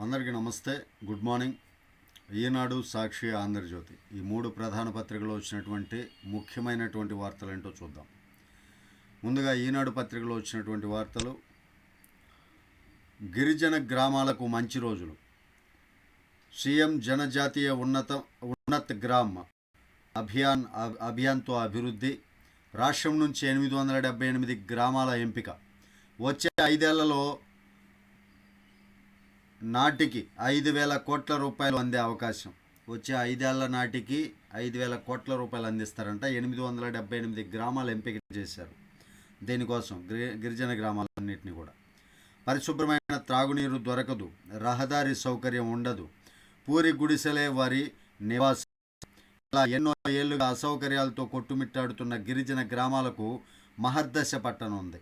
అందరికీ నమస్తే. Good morning. ఈనాడు సాక్షి ఆంధ్రజ్యోతి. ఈ మూడు ప్రధాన పత్రికలు వచ్చినటువంటి ముఖ్యమైనటువంటి వార్తలు ఏంటో చూద్దాం. ముందుగా ఈనాడు పత్రికలో వచ్చినటువంటి వార్తలు. గిరిజన గ్రామాలకు మంచి రోజులు. సీఎం జనజాతీయ ఉన్నత ఉన్నత్ గ్రామ్ అభియాన్ అభియాన్తో అభివృద్ధి. రాష్ట్రం నుంచి ఎనిమిది వందల డెబ్బై ఎనిమిది గ్రామాల ఎంపిక. వచ్చే ఐదేళ్ళలో నాటికి ఐదు వేల కోట్ల రూపాయలు అందే అవకాశం. వచ్చే ఐదేళ్ళ నాటికి ఐదు వేల కోట్ల రూపాయలు అందిస్తారంట. ఎనిమిది వందల డెబ్బై ఎనిమిది గ్రామాలు ఎంపిక చేశారు. దీనికోసం గిరి గిరిజన గ్రామాలన్నింటినీ కూడా. పరిశుభ్రమైన త్రాగునీరు దొరకదు. రహదారి సౌకర్యం ఉండదు. పూరి గుడిసెలే వారి నివాసం. ఇలా ఎన్నో ఏళ్ళుగా అసౌకర్యాలతో కొట్టుమిట్టాడుతున్న గిరిజన గ్రామాలకు మహర్దశ పట్టణం ఉంది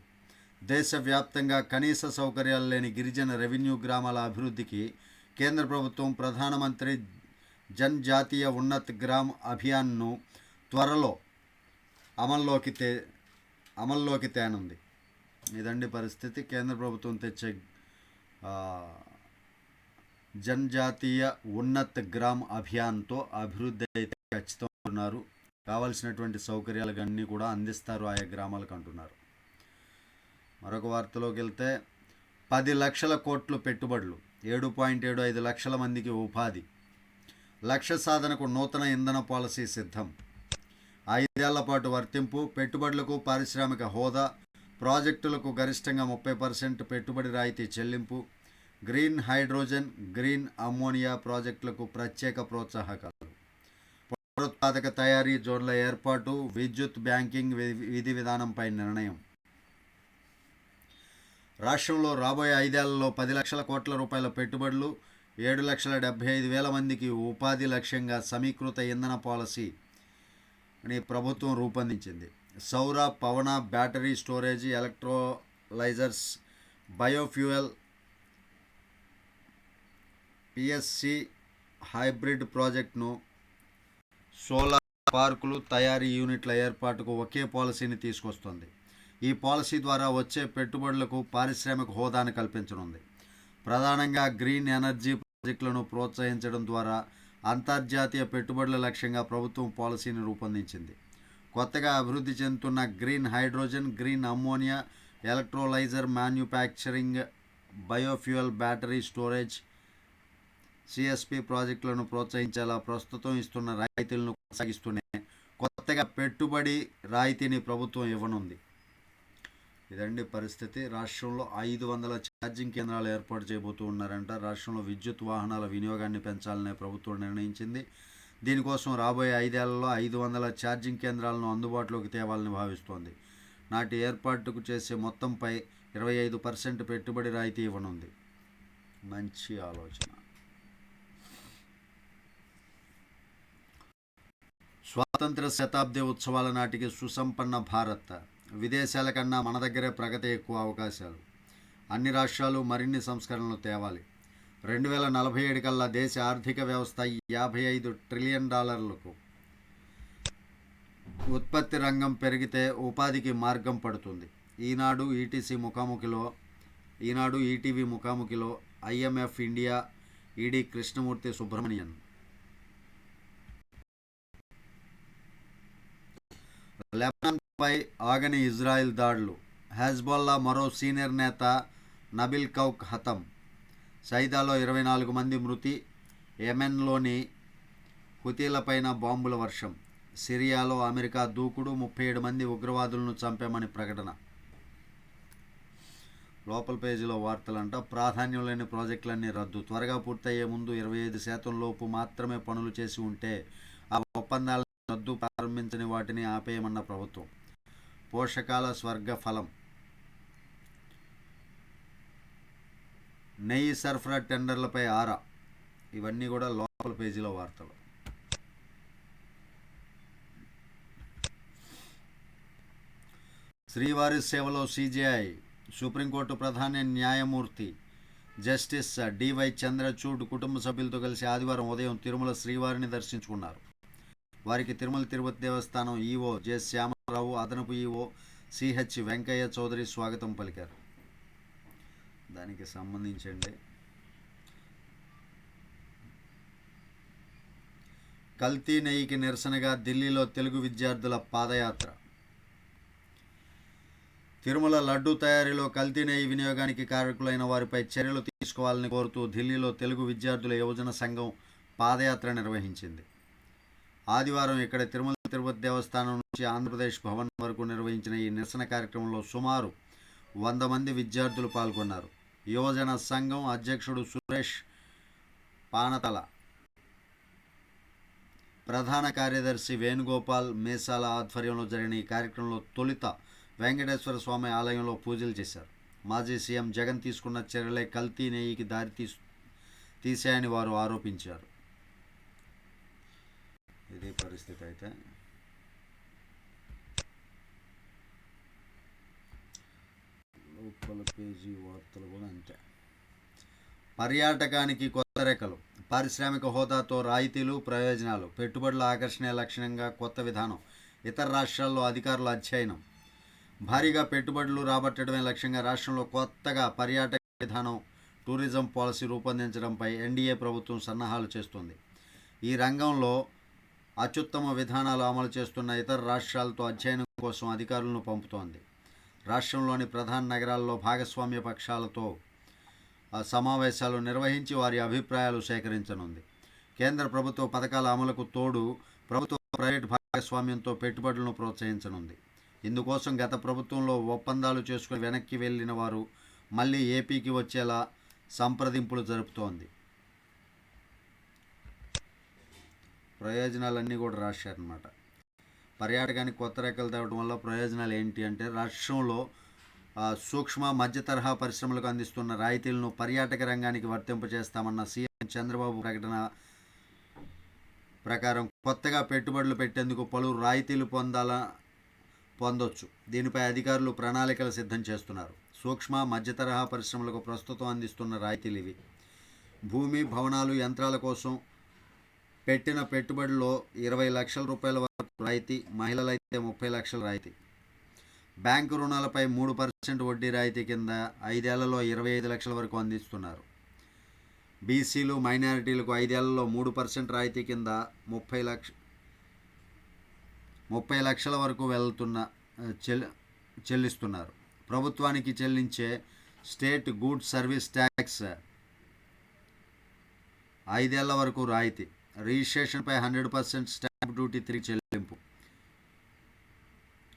దేశవ్యాప్తంగా కనీస సౌకర్యాలు లేని గిరిజన రెవెన్యూ గ్రామాల అభివృద్ధికి కేంద్ర ప్రభుత్వం ప్రధానమంత్రి జన్ జాతీయ ఉన్నత్ గ్రామ్ అభియాన్ను త్వరలో అమల్లోకి తే అమల్లోకి తేనుంది. ఇదండి పరిస్థితి. కేంద్ర ప్రభుత్వం తెచ్చే జన్జాతీయ ఉన్నత ఉన్నత్ గ్రామ్ అభియాన్తో అభివృద్ధి అయితే ఖచ్చితంగా ఉన్నారు. కావలసినటువంటి సౌకర్యాలు అన్నీ కూడా అందిస్తారు ఆయా గ్రామాలకు అంటున్నారు. మరొక వార్తలోకి వెళ్తే పది లక్షల కోట్లు పెట్టుబడులు ఏడు పాయింట్ ఏడు ఐదు లక్షల మందికి ఉపాధి లక్ష్య సాధనకు నూతన ఇంధన పాలసీ సిద్ధం. ఐదేళ్ళ పాటు వర్తింపు పెట్టుబడులకు పారిశ్రామిక హోదా ప్రాజెక్టులకు గరిష్టంగా ముప్పై పర్సెంట్ పెట్టుబడి రాయితీ చెల్లింపు గ్రీన్ హైడ్రోజన్ గ్రీన్ అమ్మోనియా ప్రాజెక్టులకు ప్రత్యేక ప్రోత్సాహకాలు. పునరుత్పాదక తయారీ జోన్ల ఏర్పాటు విద్యుత్ బ్యాంకింగ్ వి- విధి విధానంపై నిర్ణయం. రాష్ట్రంలో రాబోయే ఐదేళ్ళలో పది లక్షల కోట్ల రూపాయల పెట్టుబడులు ఏడు లక్షల డెబ్బై ఐదు వేల మందికి ఉపాధి లక్ష్యంగా సమీకృత ఇంధన పాలసీ అని ప్రభుత్వం రూపొందించింది. సౌర పవన battery storage electrolysers biofuel PSC hybrid ప్రాజెక్ట్ను సోలార్ పార్కులు తయారీ యూనిట్ల ఏర్పాటుకు ఒకే పాలసీని తీసుకొస్తుంది. ఈ పాలసీ ద్వారా వచ్చే పెట్టుబడులకు పారిశ్రామిక హోదాను కల్పించనుంది. ప్రధానంగా గ్రీన్ ఎనర్జీ ప్రాజెక్టులను ప్రోత్సహించడం ద్వారా అంతర్జాతీయ పెట్టుబడుల లక్ష్యంగా ప్రభుత్వం పాలసీని రూపొందించింది. కొత్తగా అభివృద్ధి చెందుతున్న green hydrogen green ammonia electrolyser manufacturing biofuel battery storage CSP ప్రాజెక్టులను ప్రోత్సహించేలా ప్రస్తుతం ఇస్తున్న రాయితీలను కొనసాగిస్తూనే కొత్తగా పెట్టుబడి రాయితీని ప్రభుత్వం ఇవ్వనుంది. ఇదండి పరిస్థితి. రాష్ట్రంలో ఐదు వందల ఛార్జింగ్ కేంద్రాలు ఏర్పాటు చేయబోతూ ఉన్నారంట. రాష్ట్రంలో విద్యుత్ వాహనాల వినియోగాన్ని పెంచాలనే ప్రభుత్వం నిర్ణయించింది. దీనికోసం రాబోయే ఐదేళ్ళలో ఐదు వందల ఛార్జింగ్ కేంద్రాలను అందుబాటులోకి తేవాలని భావిస్తోంది. నాటి ఏర్పాటుకు చేసే మొత్తంపై ఇరవై ఐదు పర్సెంట్ పెట్టుబడి రాయితీ ఇవ్వనుంది. మంచి ఆలోచన. స్వాతంత్ర శతాబ్ది ఉత్సవాల నాటికి సుసంపన్న భారత్. విదేశాల కన్నా మన దగ్గరే ప్రగతి ఎక్కువ అవకాశాలు. అన్ని రాష్ట్రాలు మరిన్ని సంస్కరణలు తేవాలి. రెండు వేల నలభై ఏడు కల్లా దేశ ఆర్థిక వ్యవస్థ యాభై ఐదు ట్రిలియన్ డాలర్లకు ఉత్పత్తి రంగం పెరిగితే ఉపాధికి మార్గం పడుతుంది. ఈనాడు ఈటీసీ ముఖాముఖిలో Eenadu ETV ముఖాముఖిలో IMF India ED Krishnamurthy Subramanian లెబనాన్పై ఆగని ఇజ్రాయిల్ దాడులు. హెజ్బొల్లా మరో సీనియర్ నేత నబిల్ కౌక్ హతం. సైదాలో ఇరవై నాలుగు మంది మృతి. యెమెన్లోని హుతీలపైన బాంబుల వర్షం. సిరియాలో అమెరికా దూకుడు ముప్పై ఏడు మంది ఉగ్రవాదులను చంపామని ప్రకటన. లోపల పేజీలో వార్తలంట ప్రాధాన్యం లేని ప్రాజెక్టులన్నీ రద్దు. త్వరగా పూర్తయ్యే ముందు ఇరవై ఐదు శాతం లోపు మాత్రమే పనులు చేసి ఉంటే ఆ ఒప్పందాల సద్దు ప్రారంభించని వాటిని ఆపేయమన్న ప్రభుత్వం. పోషకాల స్వర్గ ఫలం. నెయ్యి సరఫరా టెండర్లపై ఆరా. ఇవన్నీ కూడా లోపల పేజీలో వార్తలు. శ్రీవారి సేవలో సిజేఐ. సుప్రీంకోర్టు ప్రధాన న్యాయమూర్తి జస్టిస్ డివై చంద్రచూడ్ కుటుంబ సభ్యులతో కలిసి ఆదివారం ఉదయం తిరుమల శ్రీవారిని దర్శించుకున్నారు. వారికి తిరుమల తిరుపతి దేవస్థానం ఈఓ జె శ్యామరావు అదనపు ఈఓ సిహెచ్ వెంకయ్య చౌదరి స్వాగతం పలికారు. దానికి సంబంధించండి. కల్తీ నెయ్యికి నిరసనగా ఢిల్లీలో తెలుగు విద్యార్థుల పాదయాత్ర. తిరుమల లడ్డూ తయారీలో కల్తీ నెయ్యి వినియోగానికి కారకులైన వారిపై చర్యలు తీసుకోవాలని కోరుతూ ఢిల్లీలో తెలుగు విద్యార్థుల యువజన సంఘం పాదయాత్ర నిర్వహించింది. ఆదివారం ఇక్కడ తిరుమల తిరుపతి దేవస్థానం నుంచి ఆంధ్రప్రదేశ్ భవన్ వరకు నిర్వహించిన ఈ నిరసన కార్యక్రమంలో సుమారు వంద మంది విద్యార్థులు పాల్గొన్నారు. యువజన సంఘం అధ్యక్షుడు సురేష్ పానతల ప్రధాన కార్యదర్శి వేణుగోపాల్ మేసాల ఆధ్వర్యంలో జరిగిన ఈ కార్యక్రమంలో తొలిత వెంకటేశ్వర స్వామి ఆలయంలో పూజలు చేశారు. మాజీ సీఎం జగన్ తీసుకున్న చర్యలే కల్తీ నేయికి దారి తీసు తీశాయని వారు ఆరోపించారు. ఇది పరిస్థితి అయితే. లోపల పేజీ వార్తలు కూడా అంతే. పర్యాటకానికి కొత్త రెక్కలు పారిశ్రామిక హోదాతో రాయితీలు ప్రయోజనాలు పెట్టుబడుల ఆకర్షణ లక్షణంగా కొత్త విధానం ఇతర రాష్ట్రాల్లో అధికారుల అధ్యయనం. భారీగా పెట్టుబడులు రాబట్టడమే లక్ష్యంగా రాష్ట్రంలో కొత్తగా పర్యాటక విధానం టూరిజం పాలసీ రూపొందించడంపై ఎన్డీఏ ప్రభుత్వం సన్నాహాలు చేస్తుంది. ఈ రంగంలో అత్యుత్తమ విధానాలు అమలు చేస్తున్న ఇతర రాష్ట్రాలతో అధ్యయనం కోసం అధికారులను పంపుతోంది. రాష్ట్రంలోని ప్రధాన నగరాల్లో భాగస్వామ్య పక్షాలతో సమావేశాలు నిర్వహించి వారి అభిప్రాయాలు సేకరించనుంది. కేంద్ర ప్రభుత్వ పథకాల అమలుకు తోడు ప్రభుత్వ ప్రైవేట్ భాగస్వామ్యంతో పెట్టుబడులను ప్రోత్సహించనుంది. ఇందుకోసం గత ప్రభుత్వంలో ఒప్పందాలు చేసుకుని వెనక్కి వెళ్ళిన వారు మళ్ళీ ఏపీకి వచ్చేలా సంప్రదింపులు జరుపుతోంది. ప్రయోజనాలన్నీ కూడా రాశారనమాట పర్యాటకానికి కొత్త రెక్కలు తేవడం వల్ల ప్రయోజనాలు ఏంటి అంటే రాష్ట్రంలో సూక్ష్మ మధ్య తరహా పరిశ్రమలకు అందిస్తున్న రాయితీలను పర్యాటక రంగానికి వర్తింపజేస్తామన్న సీఎం చంద్రబాబు ప్రకటన ప్రకారం కొత్తగా పెట్టుబడులు పెట్టేందుకు పలు రాయితీలు పొందాల పొందొచ్చు. దీనిపై అధికారులు ప్రణాళికలు సిద్ధం చేస్తున్నారు. సూక్ష్మ మధ్య తరహా పరిశ్రమలకు ప్రస్తుతం అందిస్తున్న రాయితీలు ఇవి. భూమి భవనాలు యంత్రాల కోసం పెట్టిన పెట్టుబడిలో ఇరవై లక్షల రూపాయల వరకు రాయితీ మహిళలైతే ముప్పై లక్షల రాయితీ. బ్యాంకు రుణాలపై మూడు పర్సెంట్ వడ్డీ రాయితీ కింద ఐదేళ్ళలో ఇరవై ఐదు లక్షల వరకు అందిస్తున్నారు. బీసీలు మైనారిటీలకు ఐదేళ్ళలో మూడు పర్సెంట్ రాయితీ కింద ముప్పై లక్ష ముప్పై లక్షల వరకు వెళ్తున్న చెల్ చెల్లిస్తున్నారు. ప్రభుత్వానికి చెల్లించే స్టేట్ గూడ్స్ సర్వీస్ ట్యాక్స్ ఐదేళ్ళ వరకు రాయితీ. రిజిస్ట్రేషన్పై హండ్రెడ్ పర్సెంట్ స్టాంప్ డ్యూటీ తిరిగి చెల్లింపు.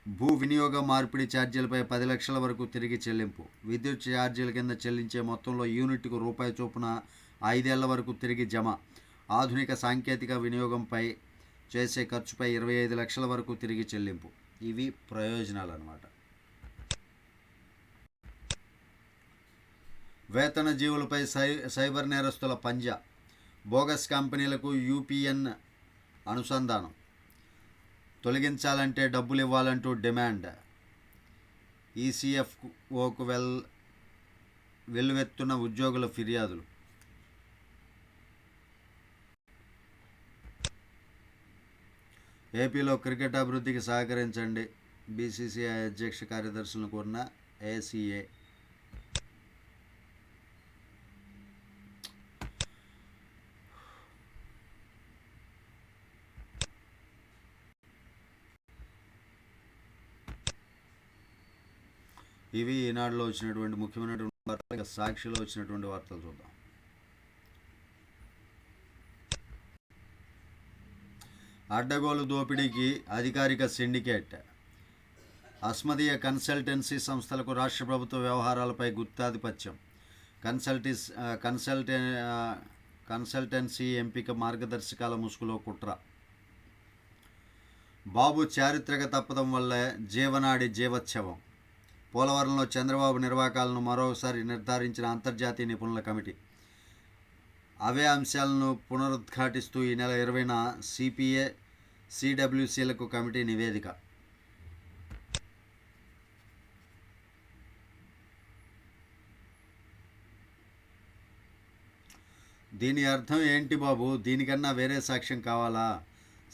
భూ వినియోగ మార్పిడి ఛార్జీలపై పది లక్షల వరకు తిరిగి చెల్లింపు. విద్యుత్ ఛార్జీల కింద చెల్లించే మొత్తంలో యూనిట్కు రూపాయి చొప్పున ఐదేళ్ళ వరకు తిరిగి జమ. ఆధునిక సాంకేతిక వినియోగంపై చేసే ఖర్చుపై ఇరవై ఐదు లక్షల వరకు తిరిగి చెల్లింపు. ఇవి ప్రయోజనాలు అన్నమాట వేతన జీవులపై సై సైబర్ నేరస్తుల పంజా. బోగస్ కంపెనీలకు యూపీఎన్ అనుసంధానం. తొలగించాలంటే డబ్బులు ఇవ్వాలంటూ డిమాండ్. ఈసీఎఫ్ ఓకు వెల్ వెల్లువెత్తున్న ఉద్యోగుల ఫిర్యాదులు. ఏపీలో క్రికెట్ అభివృద్ధికి సహకరించండి బీసీసీఐ అధ్యక్ష కార్యదర్శులను కోరిన ఏసీఏ ఇవి ఈనాడులో వచ్చినటువంటి ముఖ్యమైనటువంటి వార్తలు సాక్షిలో వచ్చినటువంటి వార్తలు చూద్దాం. అడ్డగోలు దోపిడీకి అధికారిక సిండికేట్. అస్మదీయ కన్సల్టెన్సీ సంస్థలకు రాష్ట్ర ప్రభుత్వ వ్యవహారాలపై గుత్తాధిపత్యం. కన్సల్టీస్ కన్సల్టె కన్సల్టెన్సీ ఎంపిక మార్గదర్శకాల ముసుగులో కుట్ర. బాబు చారిత్రక తప్పదం వల్లే జీవనాడి జీవోత్సవం. పోలవరంలో చంద్రబాబు నిర్వాకాలను మరోసారి నిర్ధారించిన అంతర్జాతీయ నిపుణుల కమిటీ. అవే అంశాలను పునరుద్ఘాటిస్తూ ఈ నెల ఇరవైన సిపిఏ సిడబ్ల్యూసీలకు కమిటీ నివేదిక. దీని అర్థం ఏంటి బాబు? దీనికన్నా వేరే సాక్ష్యం కావాలా?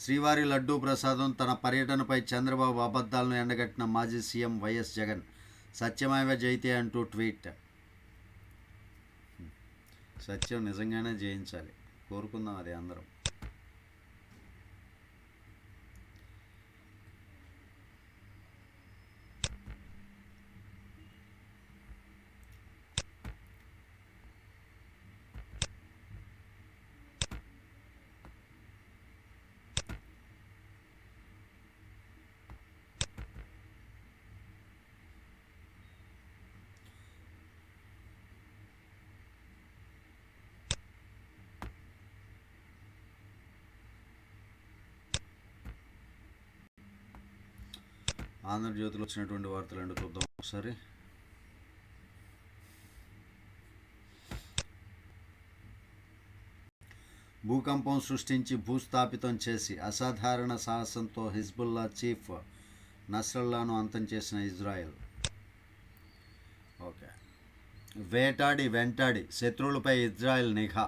శ్రీవారి లడ్డూ ప్రసాదం తన పర్యటనపై చంద్రబాబు అబద్ధాలను ఎండగట్టిన మాజీ సీఎం వైఎస్ జగన్. సత్యమేవ జయితే అంటూ ట్వీట్ సత్యం నిజంగానే జయించాలి కోరుకుందాం అది అందరం ఆంధ్రజ్యోతిలో వచ్చినటువంటి వార్తలు చూద్దాం ఒకసారి. భూకంపం సృష్టించి భూస్థాపితం చేసి అసాధారణ సాహసంతో హిజ్బుల్లా చీఫ్ నస్రల్లాను అంతం చేసిన ఇజ్రాయెల్. ఓకే. వేటాడి వెంటాడి శత్రువులపై ఇజ్రాయెల్ నిఘా.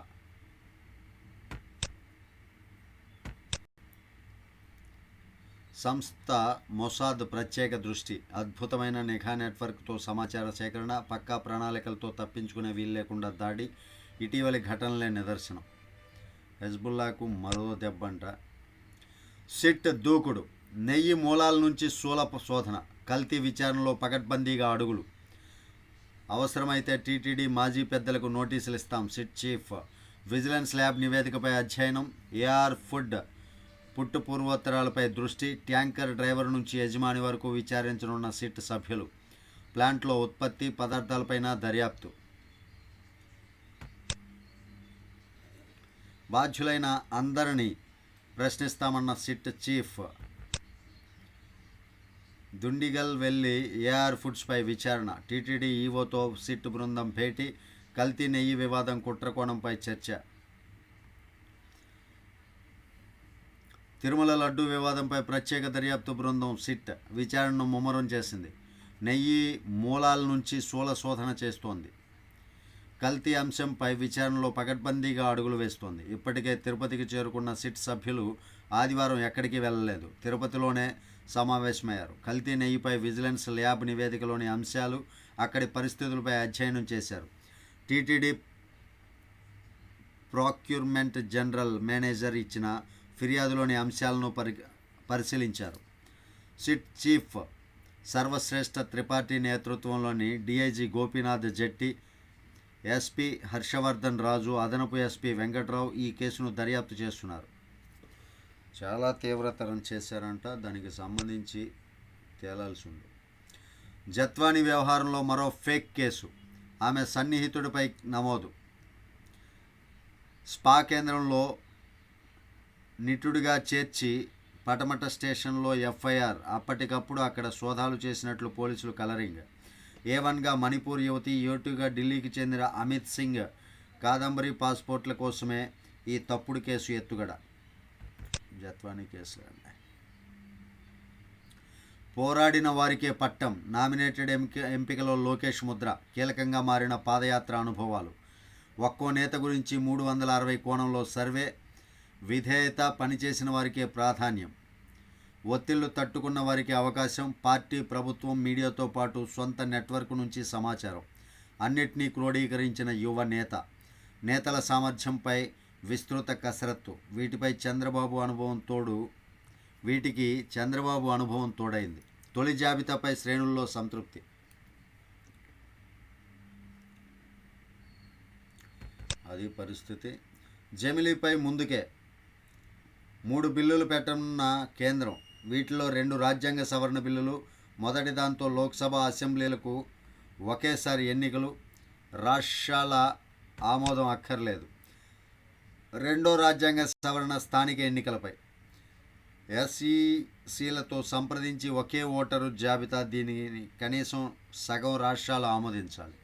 సంస్థ మొసాద్ ప్రత్యేక దృష్టి. అద్భుతమైన నిఘా నెట్వర్క్తో సమాచార సేకరణ పక్కా ప్రణాళికలతో తప్పించుకునే వీలు లేకుండా దాడి ఇటీవలి ఘటనలే నిదర్శనం. హెజ్బుల్లాకు మరో దెబ్బంట. సిట్ దూకుడు నెయ్యి మూలాల నుంచి సూలప శోధన కల్తీ విచారణలో పకడ్బందీగా అడుగులు. అవసరమైతే టీటీడీ మాజీ పెద్దలకు నోటీసులు ఇస్తాం సిట్ చీఫ్ విజిలెన్స్ ల్యాబ్ నివేదికపై అధ్యయనం ఏఆర్ ఫుడ్ పుట్టు పూర్వోత్తరాలపై దృష్టి ట్యాంకర్ డ్రైవర్ నుంచి యజమాని వరకు విచారించనున్న సిట్ సభ్యులు. ప్లాంట్లో ఉత్పత్తి పదార్థాలపైన దర్యాప్తు. బాధ్యులైన అందరినీ ప్రశ్నిస్తామన్న సిట్ చీఫ్ దుండిగల్ వెళ్ళి ఏఆర్ ఫుడ్స్పై విచారణ. టీటీడీ ఈవోతో సిట్ బృందం భేటీ కల్తీ నెయ్యి వివాదం కుట్రకోణంపై చర్చ. తిరుమల లడ్డు వివాదంపై ప్రత్యేక దర్యాప్తు బృందం సిట్ విచారణను ముమ్మరం చేసింది. నెయ్యి మూలాల నుంచి శూల శోధన చేస్తోంది. కల్తీ అంశంపై విచారణలో పకడ్బందీగా అడుగులు వేస్తోంది. ఇప్పటికే తిరుపతికి చేరుకున్న సిట్ సభ్యులు ఆదివారం ఎక్కడికి వెళ్ళలేదు. తిరుపతిలోనే సమావేశమయ్యారు. కల్తీ నెయ్యిపై విజిలెన్స్ ల్యాబ్ నివేదికలోని అంశాలు అక్కడి పరిస్థితులపై అధ్యయనం చేశారు. టీటీడీ ప్రాక్యూర్మెంట్ జనరల్ మేనేజర్ ఇచ్చిన ఫిర్యాదులోని అంశాలను పరి పరిశీలించారు. సిట్ చీఫ్ సర్వశ్రేష్ఠ త్రిపాఠి నేతృత్వంలోని డిఐజీ గోపీనాథ్ జెట్టి ఎస్పీ హర్షవర్ధన్ రాజు అదనపు ఎస్పీ వెంకట్రావు ఈ కేసును దర్యాప్తు చేస్తున్నారు. చాలా తీవ్రతరం చేశారంట. దానికి సంబంధించి తేలాల్సి ఉంది జత్వాని వ్యవహారంలో మరో ఫేక్ కేసు. ఆమె సన్నిహితుడిపై నమోదు. స్పా కేంద్రంలో నిటుడిగా చేర్చి పటమట స్టేషన్లో ఎఫ్ఐఆర్. అప్పటికప్పుడు అక్కడ సోదాలు చేసినట్లు పోలీసులు కలరింగ్. ఏ వన్గా మణిపూర్ యువతి యూటుగా ఢిల్లీకి చెందిన అమిత్ సింగ్ కాదంబరి పాస్పోర్ట్ల కోసమే ఈ తప్పుడు కేసు ఎత్తుగడ. జత్వానీ కేసు అండి. పోరాడిన వారికే పట్టం. నామినేటెడ్ ఎంపి ఎంపికలో లోకేష్ ముద్ర. కీలకంగా మారిన పాదయాత్ర అనుభవాలు. ఒక్కో నేత గురించి మూడు వందల అరవై కోణంలో సర్వే విధేయత పనిచేసిన వారికే ప్రాధాన్యం. ఒత్తిళ్ళు తట్టుకున్న వారికి అవకాశం పార్టీ ప్రభుత్వం మీడియాతో పాటు సొంత నెట్వర్క్ నుంచి సమాచారం. అన్నిటినీ క్రోడీకరించిన యువ నేత. నేతల సామర్థ్యంపై విస్తృత కసరత్తు. వీటిపై చంద్రబాబు అనుభవం తోడు వీటికి చంద్రబాబు అనుభవం తోడైంది. తొలి జాబితాపై శ్రేణుల్లో సంతృప్తి. అది పరిస్థితి. జమిలీపై ముందుకే మూడు బిల్లులు పెట్టనున్న కేంద్రం వీటిలో రెండు రాజ్యాంగ సవరణ బిల్లులు మొదటి దాంతో లోక్సభ అసెంబ్లీలకు ఒకేసారి ఎన్నికలు రాష్ట్రాల ఆమోదం అక్కర్లేదు. రెండో రాజ్యాంగ సవరణ స్థానిక ఎన్నికలపై ఎస్ఈసీలతో సంప్రదించి ఒకే ఓటరు జాబితా దీనిని కనీసం సగం రాష్ట్రాలు ఆమోదించాలి.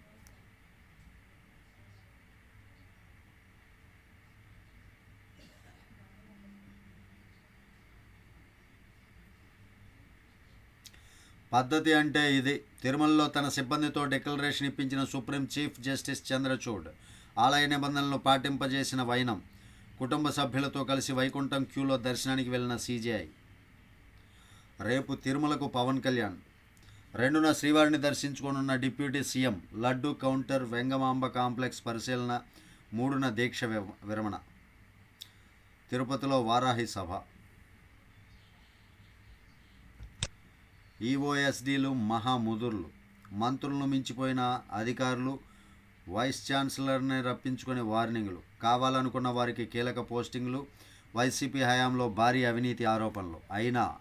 పద్ధతి అంటే ఇది. తిరుమలలో తన సిబ్బందితో డిక్లరేషన్ ఇప్పించిన సుప్రీం చీఫ్ జస్టిస్ చంద్రచూడ్ ఆలయ నిబంధనలను పాటింపజేసిన వైనం కుటుంబ సభ్యులతో కలిసి వైకుంఠం క్యూలో దర్శనానికి వెళ్ళిన సీజీఐ. రేపు తిరుమలకు పవన్ కళ్యాణ్. రెండున శ్రీవారిని దర్శించుకోనున్న deputy CM laddu counter Vengamamba complex పరిశీలన మూడున దీక్ష విరమణ. తిరుపతిలో వారాహి సభ. ఈఓఎస్డీలు మహాముదుర్లు. మంత్రులను మించిపోయిన అధికారులు వైస్ ఛాన్సలర్ని రప్పించుకునే వార్నింగ్లు. కావాలనుకున్న వారికి కీలక పోస్టింగ్లు. వైసీపీ హయాంలో భారీ అవినీతి ఆరోపణలు. అయినా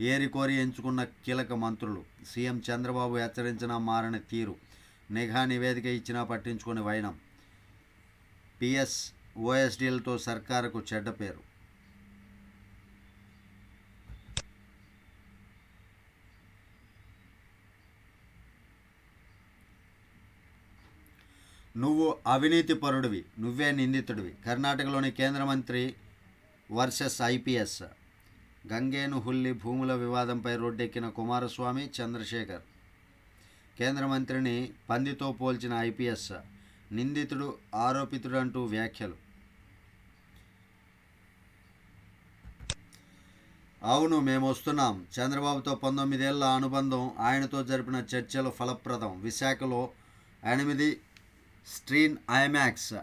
ఏరి కోరి ఎంచుకున్న కీలక మంత్రులు. సీఎం చంద్రబాబు హెచ్చరించినా మారని తీరు. నిఘా నివేదిక ఇచ్చినా పట్టించుకుని వైనం. పిఎస్ ఓఎస్డీలతో సర్కారుకు చెడ్డ పేరు. నువ్వు అవినీతి పరుడివి నువ్వే నిందితుడివి. కర్ణాటకలోని కేంద్ర మంత్రి వర్సెస్ ఐపీఎస్ గంగేను హుల్లి భూముల వివాదంపై రోడ్డెక్కిన కుమారస్వామి చంద్రశేఖర్. కేంద్ర మంత్రిని పందితో పోల్చిన ఐపీఎస్ నిందితుడు ఆరోపితుడు అంటూ వ్యాఖ్యలు. అవును మేము వస్తున్నాం. చంద్రబాబుతో పంతొమ్మిదేళ్ళ అనుబంధం ఆయనతో జరిపిన చర్చలు ఫలప్రదం. విశాఖలో ఎనిమిది screen IMAX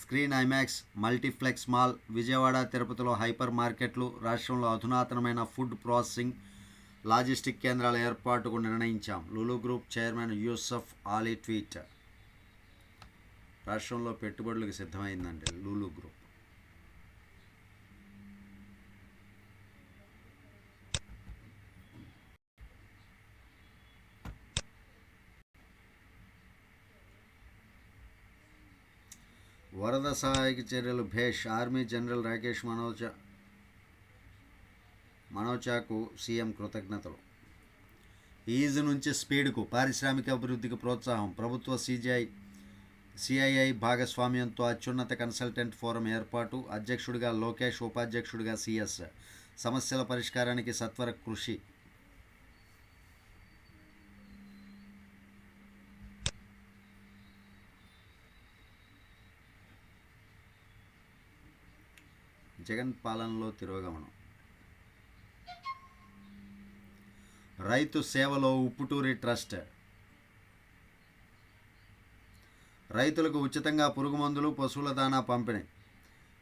screen IMAX multiplex mall Vijayawada తిరుపతిలో హైపర్ మార్కెట్లు రాష్ట్రంలో అధునాతనమైన ఫుడ్ ప్రాసెసింగ్ లాజిస్టిక్ కేంద్రాల ఏర్పాటుకు నిర్ణయించాం. Lulu group chairman Yusuf Ali tweet. రాష్ట్రంలో పెట్టుబడులకు సిద్ధమైందండి లులు గ్రూప్. వరద సహాయక చర్యలు భేష్ ఆర్మీ జనరల్ రాకేష్ మనోజ మనోచాకు సీఎం కృతజ్ఞతలు. ఈజ్ నుంచి స్పీడ్కు పారిశ్రామిక అభివృద్ధికి ప్రోత్సాహం ప్రభుత్వ సీజీఐ సిఐఐ భాగస్వామ్యంతో అత్యున్నత కన్సల్టెంట్ ఫోరం ఏర్పాటు అధ్యక్షుడిగా లోకేష్ ఉపాధ్యక్షుడిగా సిఎస్. సమస్యల పరిష్కారానికి సత్వర కృషి. జగన్ పాలనలో తిరోగమనం. రైతు సేవలో ఉప్పుటూరి ట్రస్ట్. రైతులకు ఉచితంగా పురుగు మందులు పశువుల దాణా పంపిణీ.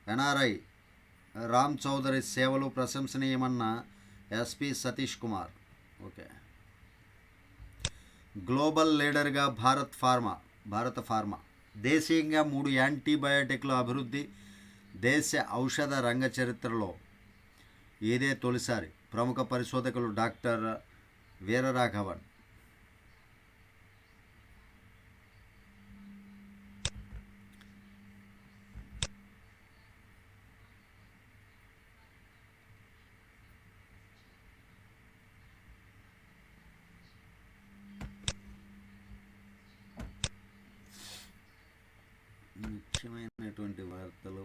ఎన్ఆర్ఐ రామ్ చౌదరి సేవలు ప్రశంసనీయమన్న SP Satish Kumar. Okay. Global లీడర్గా భారత్ ఫార్మా భారత ఫార్మా. దేశీయంగా మూడు యాంటీబయాటిక్ల అభివృద్ధి దేశ ఔషధ రంగ చరిత్రలో ఇదే తొలిసారి ప్రముఖ పరిశోధకులు డాక్టర్ వీరరాఘవన్ ముఖ్యమైనటువంటి వార్తలు